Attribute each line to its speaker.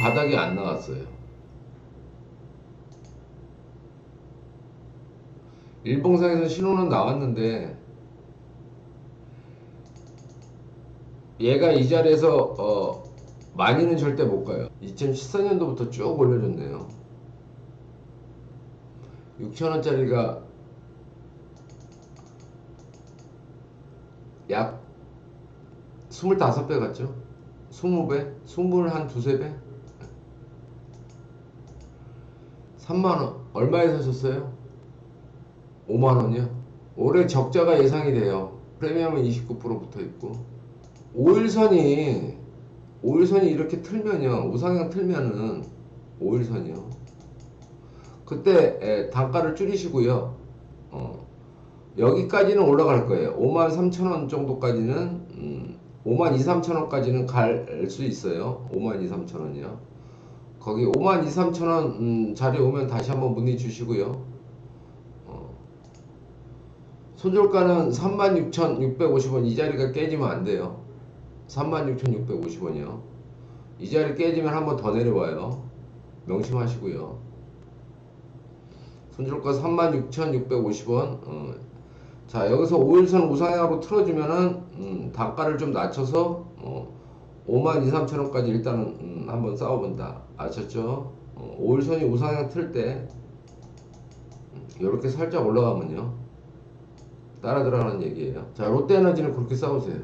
Speaker 1: 바닥이 안 나왔어요. 일봉상에서 신호는 나왔는데 얘가 이 자리에서 어, 많이는 절대 못 가요. 2014년도부터 쭉 올려줬네요. 6천원짜리가 약 25배 같죠? 20배? 20한 두세 배? 3만원. 얼마에 사셨어요? 5만원이요? 올해 적자가 예상이 돼요. 프리미엄은 29% 붙어 있고. 5일선이 5일선이 이렇게 틀면요. 우상향 틀면은 5일선이요. 그때 에, 단가를 줄이시고요. 어, 여기까지는 올라갈 거예요. 5만 3천원 정도까지는 음, 5만 2, 3천원까지는 갈 수 있어요. 5만 2, 3천원이요 거기 5만 2, 3천원 음, 자리 오면 다시 한번 문의 주시고요. 어, 손절가는 36,650원 이 자리가 깨지면 안 돼요. 36,650원이요. 이 자리 깨지면 한번 더 내려와요. 명심하시고요. 손절가 36,650원 어, 자 여기서 5일선 우상향으로 틀어주면은 음, 단가를 좀 낮춰서 어, 5만 2, 3천원까지 일단은 음, 한번 싸워본다. 아셨죠? 어, 5일선이 우상향 틀 때 이렇게 살짝 올라가면요. 따라 들어가는 얘기예요. 자 롯데에너지는 그렇게 싸우세요